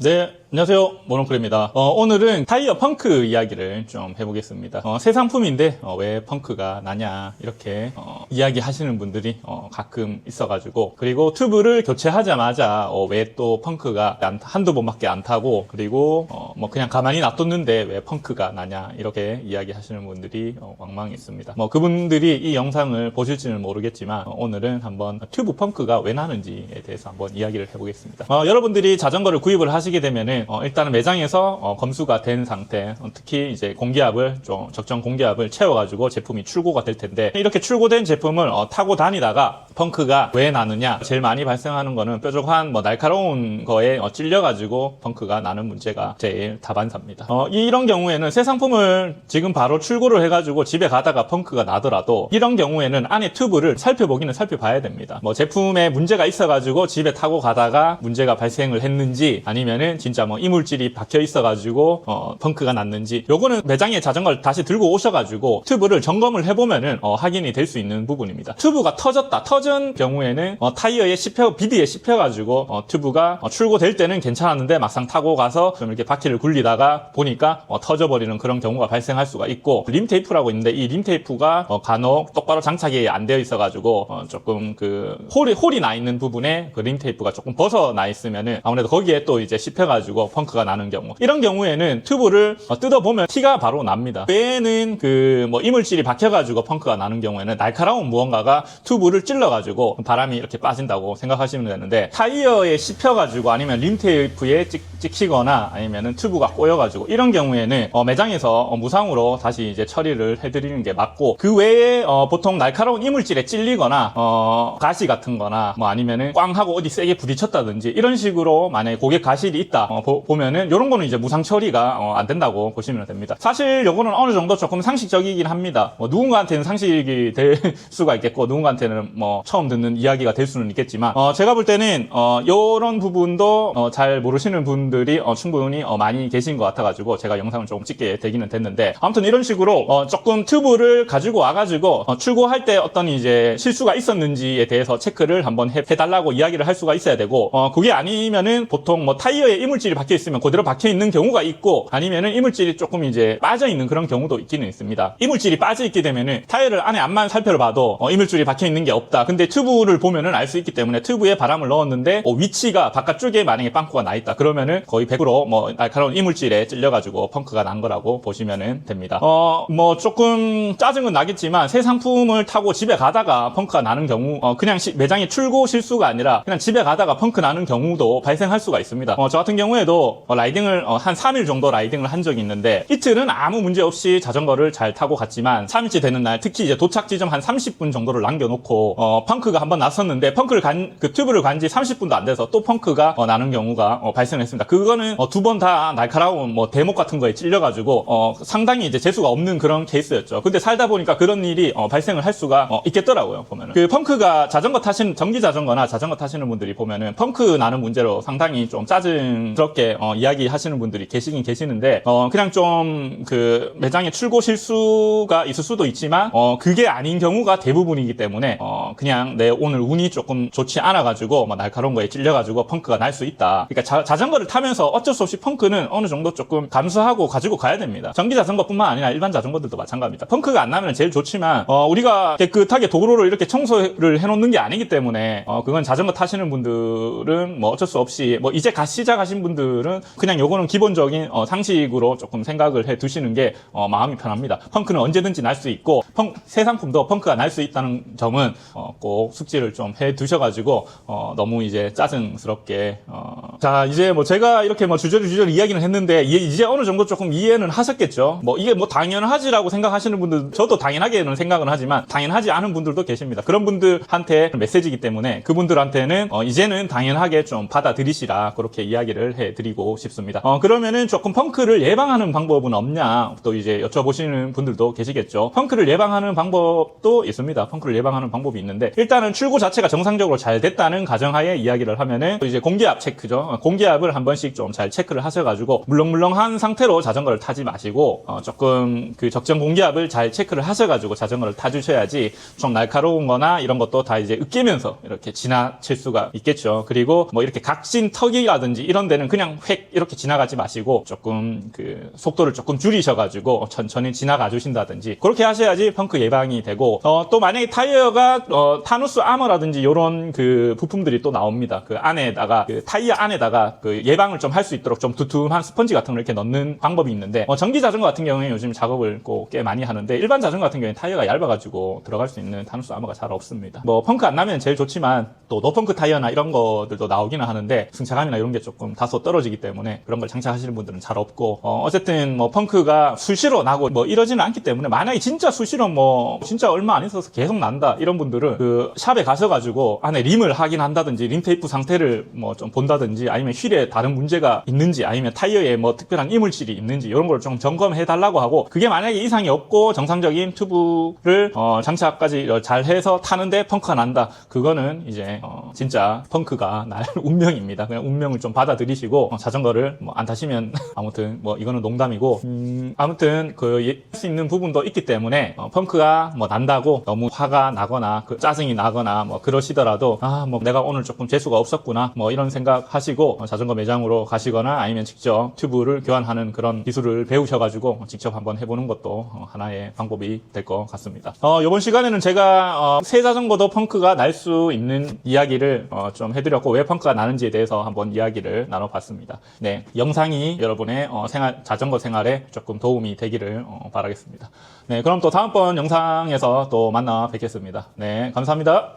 네, 안녕하세요. 모노클입니다. 어, 오늘은 타이어 펑크 이야기를 좀 해보겠습니다. 어, 새 상품인데 어, 왜 펑크가 나냐 이렇게 어, 이야기 하시는 분들이 어, 가끔 있어가지고 그리고 튜브를 교체하자마자 어, 왜 또 펑크가 안- 한두 번밖에 안 타고 그리고 어, 뭐 그냥 가만히 놔뒀는데 왜 펑크가 나냐 이렇게 이야기 하시는 분들이 어, 왕왕 있습니다. 뭐 그분들이 이 영상을 보실지는 모르겠지만 어, 오늘은 한번 튜브 펑크가 왜 나는지에 대해서 한번 이야기를 해보겠습니다. 어, 여러분들이 자전거를 구입을 하시게 되면은 어, 일단은 매장에서 어, 검수가 된 상태, 어, 특히 이제 공기압을 좀 적정 공기압을 채워가지고 제품이 출고가 될 텐데 이렇게 출고된 제품을 어, 타고 다니다가 펑크가 왜 나느냐? 제일 많이 발생하는 거는 뾰족한 뭐 날카로운 거에 어, 찔려가지고 펑크가 나는 문제가 제일 다반사입니다. 어, 이- 이런 경우에는 새 상품을 지금 바로 출고를 해가지고 집에 가다가 펑크가 나더라도 이런 경우에는 안에 튜브를 살펴보기는 살펴봐야 됩니다. 뭐 제품에 문제가 있어가지고 집에 타고 가다가 문제가 발생을 했는지 아니면은 진짜 뭐 이물질이 박혀 있어가지고 어, 펑크가 났는지 요거는 매장에 자전거를 다시 들고 오셔가지고 튜브를 점검을 해보면은 어, 확인이 될 수 있는 부분입니다. 튜브가 터졌다. 터진 경우에는 어, 타이어에 씹혀 비디에 씹혀가지고 어, 튜브가 어, 출고될 때는 괜찮았는데 막상 타고 가서 좀 이렇게 바퀴를 굴리다가 보니까 어, 터져버리는 그런 경우가 발생할 수가 있고 림 테이프라고 있는데 이 림 테이프가 어, 간혹 똑바로 장착이 안 되어 있어가지고 어, 조금 그 홀이 홀이 나 있는 부분에 그 림 테이프가 조금 벗어나 있으면은 아무래도 거기에 또 이제 씹혀가지고 펑크가 나는 경우 이런 경우에는 튜브를 어, 뜯어보면 티가 바로 납니다. 배에는 그 뭐 이물질이 박혀가지고 펑크가 나는 경우에는 날카로운 무언가가 튜브를 찔러 가지고 바람이 이렇게 빠진다고 생각하시면 되는데 타이어에 씹혀가지고 아니면 림 테이프에 찍, 찍히거나 아니면은 튜브가 꼬여가지고 이런 경우에는 어, 매장에서 어, 무상으로 다시 이제 처리를 해드리는 게 맞고 그 외에 어, 보통 날카로운 이물질에 찔리거나 어, 가시 같은 거나 뭐 아니면은 꽝 하고 어디 세게 부딪혔다든지 이런 식으로 만약에 고객 가실이 있다 어, 보, 면은 이런 거는 이제 무상 처리가 어, 안 된다고 보시면 됩니다. 사실 요거는 어느 정도 조금 상식적이긴 합니다. 뭐 누군가한테는 상식이 될 수가 있겠고 누군가한테는 뭐 처음 듣는 이야기가 될 수는 있겠지만 어, 제가 볼 때는 어, 요런 부분도 어, 잘 모르시는 분들이 어, 충분히 어, 많이 계신 것 같아가지고 제가 영상을 조금 찍게 되기는 됐는데 아무튼 이런 식으로 어, 조금 튜브를 가지고 와가지고 어, 출고할 때 어떤 이제 실수가 있었는지에 대해서 체크를 한번 해, 달라고 이야기를 할 수가 있어야 되고 어, 그게 아니면은 보통 뭐 타이어에 이물질이 박혀 있으면 그대로 박혀 있는 경우가 있고 아니면은 이물질이 조금 이제 빠져 있는 그런 경우도 있기는 있습니다. 이물질이 빠져 있게 되면은 타이어를 안에 앞만 살펴봐도 어, 이물질이 박혀 있는 게 없다. 근데 튜브를 보면은 알 수 있기 때문에 튜브에 바람을 넣었는데 어, 위치가 바깥쪽에 만약에 빵꾸가 나 있다. 그러면은 거의 100%뭐 날카로운 이물질에 찔려가지고 펑크가 난 거라고 보시면은 됩니다. 어, 뭐 조금 짜증은 나겠지만 새 상품을 타고 집에 가다가 펑크가 나는 경우 어, 그냥 시- 매장에 출고 실수가 아니라 그냥 집에 가다가 펑크 나는 경우도 발생할 수가 있습니다. 어, 저 같은 경우에도 어, 라이딩을 어, 한 3일 정도 라이딩을 한 적이 있는데 이틀은 아무 문제 없이 자전거를 잘 타고 갔지만 3일째 되는 날 특히 이제 도착 지점 한 30분 정도를 남겨놓고 어, 펑크가 한번 났었는데 펑크를 간 그 튜브를 간 지 30분도 안 돼서 또 펑크가 어, 나는 경우가 어, 발생했습니다. 그거는 두번 다 날카로운 뭐 대목 같은 거에 찔려가지고 어, 상당히 이제 재수가 없는 그런 케이스였죠. 근데 살다 보니까 그런 일이 어, 발생을 할 수가 어, 있겠더라고요. 보면은 그 펑크가 자전거 타시는 전기 자전거나 자전거 타시는 분들이 보면은 펑크 나는 문제로 상당히 좀 짜증스럽게 어, 이야기하시는 분들이 계시긴 계시는데 어, 그냥 좀 그 매장에 출고 실수가 있을 수도 있지만 어, 그게 아닌 경우가 대부분이기 때문에 어, 그냥 내 오늘 운이 조금 좋지 않아 가지고 뭐 날카로운 거에 찔려 가지고 펑크가 날 수 있다. 그러니까 자, 자전거를 타면서 어쩔 수 없이 펑크는 어느 정도 조금 감수하고 가지고 가야 됩니다. 전기 자전거뿐만 아니라 일반 자전거들도 마찬가지입니다. 펑크가 안 나면 제일 좋지만 어, 우리가 깨끗하게 도로를 이렇게 청소를 해놓는 게 아니기 때문에 어, 그건 자전거 타시는 분들은 뭐 어쩔 수 없이 뭐 이제 갓 시작하신 분들은 그냥 요거는 기본적인 어, 상식으로 조금 생각을 해 두시는 게 어, 마음이 편합니다. 펑크는 언제든지 날 수 있고 펑, 새 상품도 펑크가 날 수 있다는 점은 어, 꼭 숙지를 좀 해 두셔가지고 어, 너무 이제 짜증스럽게 어, 자 이제 뭐 제가 이렇게 뭐 주저리 주저리 이야기는 했는데 이- 이제 어느 정도 조금 이해는 하셨겠죠. 뭐 이게 뭐 당연하지라고 생각하시는 분들 저도 당연하게는 생각은 하지만 당연하지 않은 분들도 계십니다. 그런 분들한테 메시지이기 때문에 그분들한테는 어, 이제는 당연하게 좀 받아들이시라 그렇게 이야기를 해드리고 싶습니다. 어, 그러면은 조금 펑크를 예방하는 방법은 없냐 또 이제 여쭤보시는 분들도 계시겠죠. 펑크를 예방하는 방법도 있습니다. 펑크를 예방하는 방법이 있는데 일단은 출고 자체가 정상적으로 잘 됐다는 가정하에 이야기를 하면은 또 이제 공기압 체크죠. 어, 공기압을 한 번씩 좀 잘 체크를 하셔가지고 물렁물렁한 상태로 자전거를 타지 마시고 어, 조금 그 적정 공기압을 잘 체크를 하셔가지고 자전거를 타주셔야지 좀 날카로운 거나 이런 것도 다 이제 으깨면서 이렇게 지나칠 수가 있겠죠. 그리고 뭐 이렇게 각진 턱이라든지 이런 데는 그냥 획 이렇게 지나가지 마시고 조금 그 속도를 조금 줄이셔가지고 천천히 지나가 주신다든지 그렇게 하셔야지 펑크 예방이 되고 어, 또 만약에 타이어가 어, 타누스 아머라든지 이런 그 부품들이 또 나옵니다. 그 안에다가 그 타이어 안에다가 그 예방을 좀 할 수 있도록 좀 두툼한 스펀지 같은 걸 이렇게 넣는 방법이 있는데 어, 전기 자전거 같은 경우에 요즘 작업을 꼭꽤 많이 하는데 일반 자전거 같은 경우에 타이어가 얇아가지고 들어갈 수 있는 타누스 아머가 잘 없습니다. 뭐 펑크 안 나면 제일 좋지만 또 노펑크 타이어나 이런 것들도 나오기는 하는데 승차감이나 이런 게 조금 다소 떨어지기 때문에 그런 걸 장착하시는 분들은 잘 없고 어, 어쨌든 뭐 펑크가 수시로 나고 뭐 이러지는 않기 때문에 만약에 진짜 수시로 뭐 진짜 얼마 안 있어서 계속 난다 이런 분들은 그 샵에 가셔가지고 안에 림을 확인한다든지 림 테이프 상태를 뭐 좀 본다든지 아니면 휠에 다른 문제가 있는지 아니면 타이어에 뭐 특별한 이물질이 있는지 이런 걸 좀 점검해 달라고 하고 그게 만약에 이상이 없고 정상적인 튜브를 어, 장착까지 잘 해서 타는데 펑크가 난다. 그거는 이제 어, 진짜 펑크가 날 운명입니다 그냥 운명을 좀 받아들이시고 어, 자전거를 뭐 안 타시면 아무튼 뭐 이거는 농담이고 음, 아무튼 그 할 수 있는 부분도 있기 때문에 어, 펑크가 뭐 난다고 너무 화가 나거나 그 짜증이 나거나 뭐 그러시더라도 아 뭐 내가 오늘 조금 재수가 없었구나 뭐 이런 생각 하시고 어, 자전거 매장으로 가시거나 아니면 직접 튜브를 교환하는 그런 기술을 배우셔가지고 직접 한번 해보는 것도 어, 하나의 방법이 될 것 같습니다. 어, 이번 시간에는 제가 어, 새 자전거도 펑크가 날 수 있는 이야기를 어, 좀 해드렸고 왜 펑크가 나는지에 대해서 한번 이야기를 나눠봤습니다. 네, 영상이 여러분의 어, 생활 자전거 생활에 조금 도움이 되기를 어, 바라겠습니다. 네, 그럼 또 다음번 영상에서 또 만나 뵙겠습니다. 네, 감사합니다.